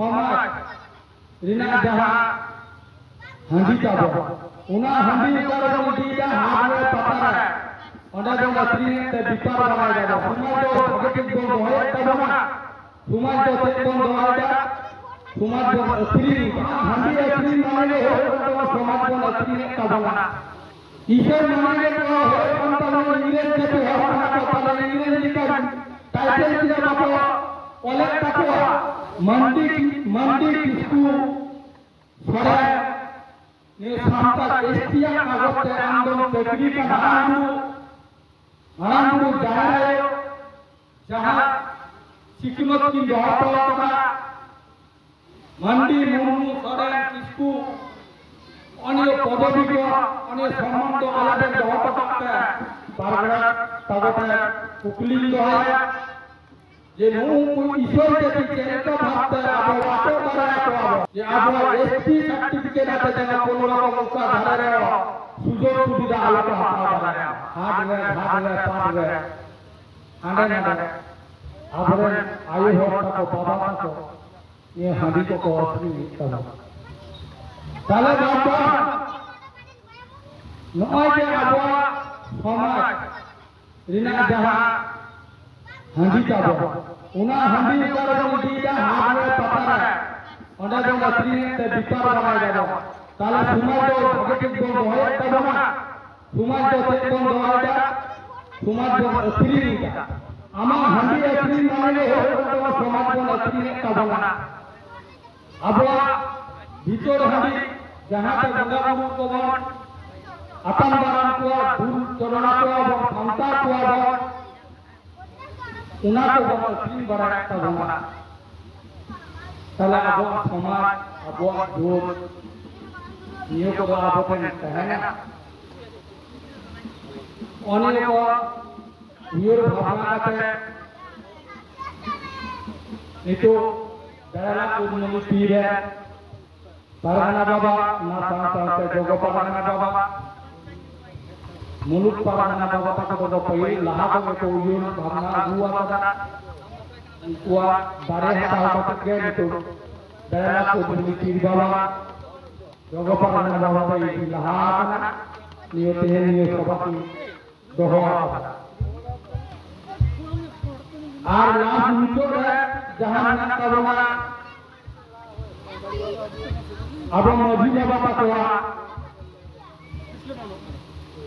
ᱥᱚᱢᱟᱡᱽ ᱨᱮᱱᱟᱜ ᱡᱟᱦᱟᱸ ᱦᱟᱺᱰᱤ ᱛᱟᱵᱚ ᱚᱱᱟ ᱦᱟᱺᱰᱤ ᱚᱠᱟᱨᱮ ᱵᱚᱱ ᱤᱫᱤᱭᱮᱫᱟ ᱦᱟᱴᱨᱮ ᱯᱟᱛᱟᱨᱮ ᱚᱸᱰᱮ ᱫᱚ ᱟᱹᱠᱷᱨᱤᱧ ᱛᱮ ᱵᱮᱯᱟᱨ ᱵᱟᱲᱟᱭᱮᱫᱟ ᱥᱚᱢᱟᱡᱽ ᱫᱚ ᱵᱷᱟᱹᱜᱤ ᱵᱚᱱ ᱫᱚᱦᱚᱭᱮᱫ ᱛᱟᱵᱚᱱᱟ ᱥᱚᱢᱟᱡᱽ ᱫᱚ ᱪᱮᱫ ᱵᱚᱱ ᱫᱚᱦᱚᱭᱮᱫᱟ সমাজ বন আক্রিম হান্ডি আক্রিম মানে সমাজ বন আক্রিম কাবনা ঈশ্বর মানে সন্তান ইংরেজ যেতে হবে না কথা ইংরেজ লিখা টাইটেল দিয়ে বাবা हमारा को पता नहीं इंग्लिश का टाइटल किया बापो ओलेट तको मंडी मंडी किसको सरे ने सांता एस्टिया कागज आंदोलन पेटरी का नाम हराम जाए जहां सिकमत की दौड़ का मंडी मुर्मू सरे किसको অনেক পদবিক অনেক সম্বন্ধ আলাদা দহত করতে পারবে তাগতে কুকলিঙ্গ হয় যে নু ঈশ্বর যদি চেষ্টা ভাবতে আবো আটো করে আটো আবো যে আবো এসটি সার্টিফিকেট আছে যেন কোনো রকম মুখা ধারে সুযোগ সুবিধা আলাদা হাতা পারে হাটবে ঘাটবে পাটবে হাঁড়ে নাড়ে আবরে আয়ু হোক থাকো বাবা থাকো এ হাঁড়ি তো অসুবিধা তাহলে সমাজ उना हंडी ऊपर उठी या हाथ में पता है उन्हें जो मछली ते बिपर बनाए जाओ ताला सुमा जो भगत जो दोहे तब ना सुमा जो सत्यम दोहे जा सुमा जो असली का আমার হান্ডি আসলি মানে তোমার সমাজ আসলি কাবো না আবহাওয়া ভিতর হান্ডি যাহাতে গঙ্গারাম কবন আতাম কোয়া ভুল চরণা কোয়া এবং ক্ষমতা কোয়া বন উনা কো বন তিন বারা তাবনা তাহলে আবহাওয়া সমাজ আবহাওয়া জোর নিয়ে কো আবহাওয়া তাহেনা অনেক নিয়র ভাবনা কাতে itu dalam umum pira Parana Baba na santa jogo Parana Mulut Parana Baba ta ko do pai laha ko ko yun bhamna gua kada gua bare hata ko ke itu dalam umum pira Baba jogo Parana Baba pai laha kana niyo tehen niyo sabati doho আর লাভ ভিতরে যাহা মেনা তাবনা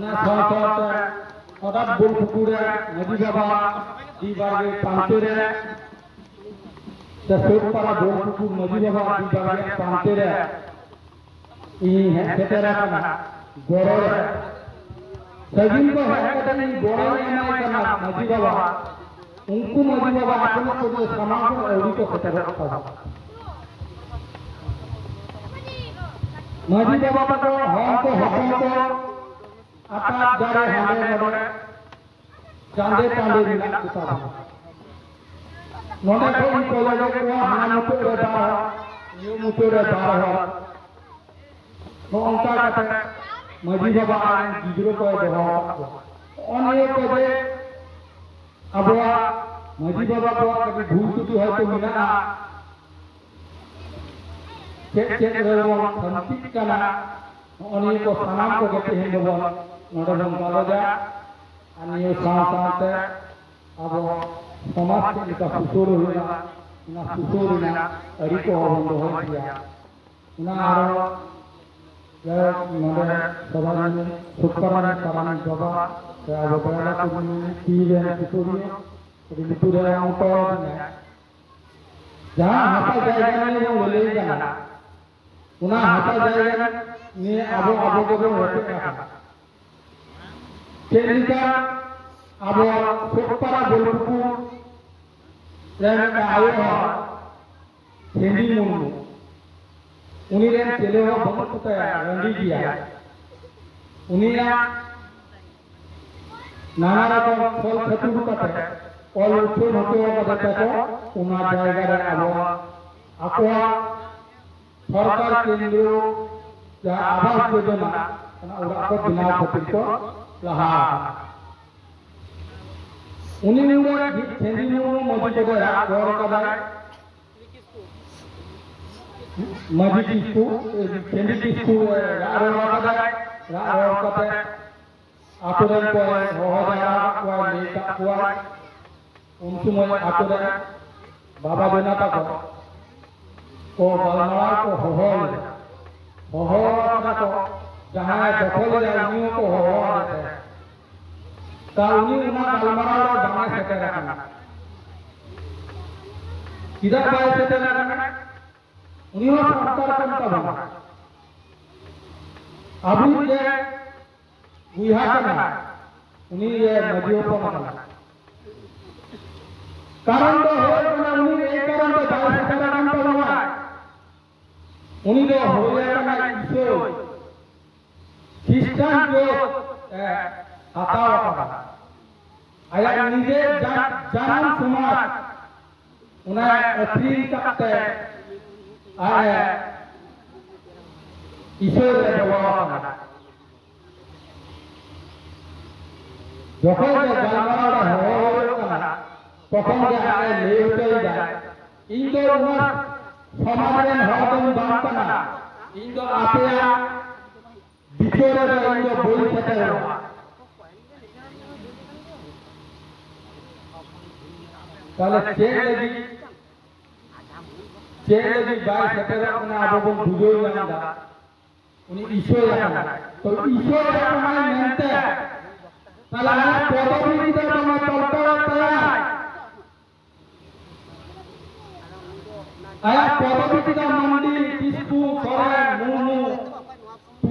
না সত হঠাৎ বোল পুকুরে মজি বাবা দি বাজে পান্তেরে তা সোট পাড়া বোল পুকুর মজি বাবা দি বাজে পান্তেরে এই হ্যাঁ সেটার না গড়ে সেদিন তো হ্যাঁ গড়ে এমাই কানা মজি বাবা उनको मजी बाबा अपने को जो समाज में औरी को खतर रखा मजी बाबा को हम को हम को आकाश जाने हाने नोने चांदे चांदे मिला किताब नोने को इन कॉलेजों के वहाँ हाने तो रहता है ये मुझे रहता है तो उनका कहते हैं मजीद बाबा आए जिजरो को बहुत अनेक कहे अब मजीद बाबा को कभी भूल तो है तो मिला ना चेक चेक रहे हो संतिक कला अनेक को सलाम को कहते हैं लोग ನೋಡೋಣ ಮರೋದ ನೀವು ಸಾಂತ ಅದು ಸಮಾಜಕ್ಕೆ ಇಂಥ ಕುಸೂರಿನ ಇನ್ನು ಕುಸೂರಿನ ಅರಿಕೆ ಒಂದು ಹೋಗಿಯ ಇನ್ನು ಆರು ನೋಡೋಣ ಸದಾನ ಶುಕ್ರವಾರ ಸದಾನ ಜೊಬ ತೀರೆ ಕುಸೂರಿನ ঋতুরে অঙ্ক যা হাতা জায়গা নিয়ে বলেই জানা ওনার হাতা জায়গা নিয়ে আবু আবু করে చేరిక అవ సొప్పర గొలుపు హెండి ముందు ఉనిరేం తెలియ బొమ్మకుతాయి ఉనిరా নানা রকম ফল খেতুর কাছে ফল উৎপন্ন হতে আমাদের কাছে ওনার জায়গার আবহাওয়া আবহাওয়া, সরকার কেন্দ্রীয় যা আবাস যোজনা, ওরা তো বিনা প্রতিষ্ঠ laha উনি নিউমোর হিন্দি নিউমোর মধ্যে গোরা গোর কবাই মাঝি কিস্তু হিন্দি কিস্তু রারোর কবাই রারোর কবাই আকুদন কোয় হহবায়া কোয় নেতা কোয় উনসুময় আকুদন বাবা বেনা পাকো ও বালমার কো হহল হহল পাকো जहाँ दखल जानियों को हो ताउनी उना कलमरा और बना सके रखना किधर पाए से चला रखना उन्हीं वो संस्कार संत बना अभी ये गुहा करना उन्हीं ये नदियों को मना कारण तो हो ना उन्हीं एक कारण तो पाए से चला रखना उन्हीं तो हो जाएगा ना इससे খ্রিস্টান যোগ হাতাও আকানা ayat নিজে জানান সমাজ উনার এপ্রিল কাটতে আয় ঈশ্বরের ব্যবহার যখন যে হওয়া কানা তখন যে আয় লে হতে যায়। ইন দো উনার সমাজের হওয়া বাম কানা ইন দো আপেয়া ವಿಚಾರಗಳಿಂದ ಬೋಧಿಸಕ তাহলে চেঙ্গি চেঙ্গি বাই সেটারা কোন আবহন বুঝোই না। উনি ঈশ্বর তো ঈশ্বর আপনার মেনতে তাহলে আমার পদবিতে তোমার তরতরা তৈরি আয়া পদবিতে মন্ডি কিসকু করে মুমু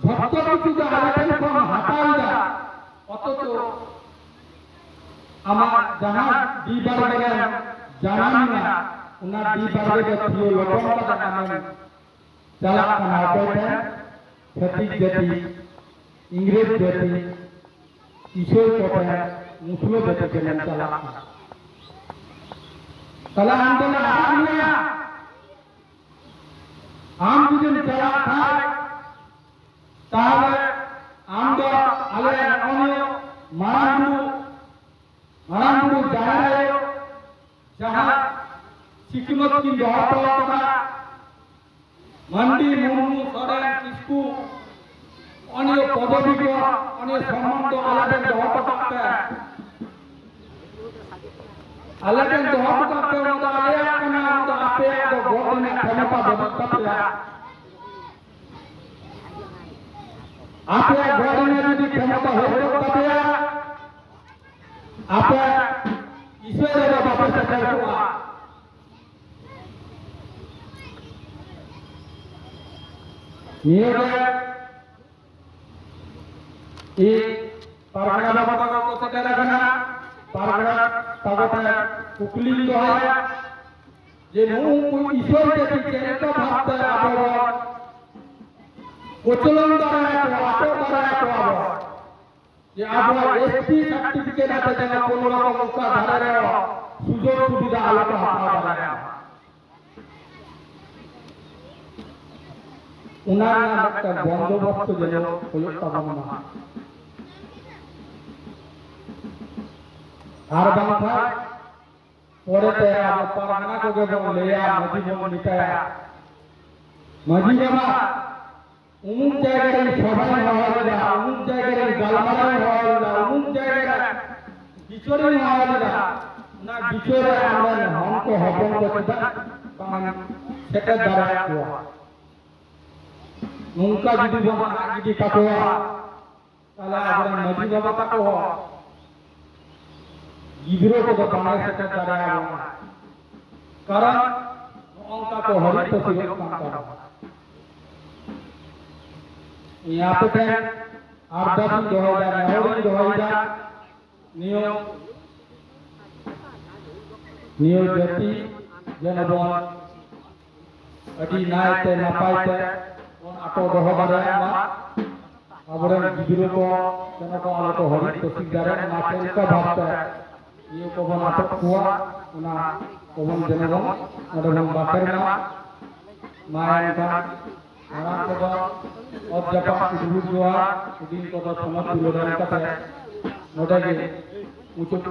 যে আলোচনা কোন হাতাই দা অথচ আমার যাহা দিবার গেলে জানানি না উনার দিবার গেলে প্রিয় লোকন কথা নামে চালাক কানা কইতে ফেটিক জাতি ইংরেজ জাতি কিশোর কোটে মুসলো বেঁচে ছিলেন চালাক তাহলে আন্দোলন আম যদি চালাক খায় তাহলে আমরা আলে অন্য মারাঙ্গু মারাঙ্গু জাহারে যাহা সিকিমত কি দহত করা মন্ডি মুর্মু সরেন কিসকু অনেক পদবিক অনেক সম্বন্ধ আলাদা দহত করতে আলাদা দহত করতে মতো আলেয়া কানা মতো আপে তো গঠনে ক্ষমতা আপনার গভর্নমেন্ট যদি ক্ষমতা হয়ে থাকে আপনার ঈশ্বরের বাপাসে থাকুয়া మీరు ఈ పరగడ పథకం తెలంగాణ పరగడ తగట కుక్లీలు যে ঈশ্বরকে কেন্দ্র ভাবতে আবরণ প্রচলন দ্বারা যে আবর এসপি সার্টিফিকেট আছে যেন কোন রকম ধারে সুযোগ সুবিধা আলাদা দ্বারা উনার নাম একটা বন্দোবস্ত যেন হয়ে। পাবো আর বাংলা পরেতে আবার পারগানা কোগে বং লেয়া মাঝি বং নিতায়া। মাঝি বাবা অমুক জায়গায় সভায় হওয়া হবে না অমুক জায়গায় গালমালায় হওয়া হবে না অমুক জায়গায় বিচরে হওয়া হবে না না বিচরে আমরা অঙ্ক হবন করতে সেটা দ্বারা নৌকা যদি বাবা যদি কাটো তাহলে আমরা নদী বাবা কাটো ইদ্রো কত বাংলা সেটা দ্বারা কারণ অঙ্কা তো হরিত শিরোপণ করা यहाँ पे सर आठ दस दोहरा दोहरा नियो नियो जति जनबल अभी नायते नापायते उन आटो दोहरा दोहरा अबरन गिरो को जन को आलो हरि तसिक दारे नाचे का भावता ये को बन आटो हुआ उना को बन जनबल और हम बाकर ना माया का অধ্যাপক সুদীন কথা সমাজ নটাকে উচিত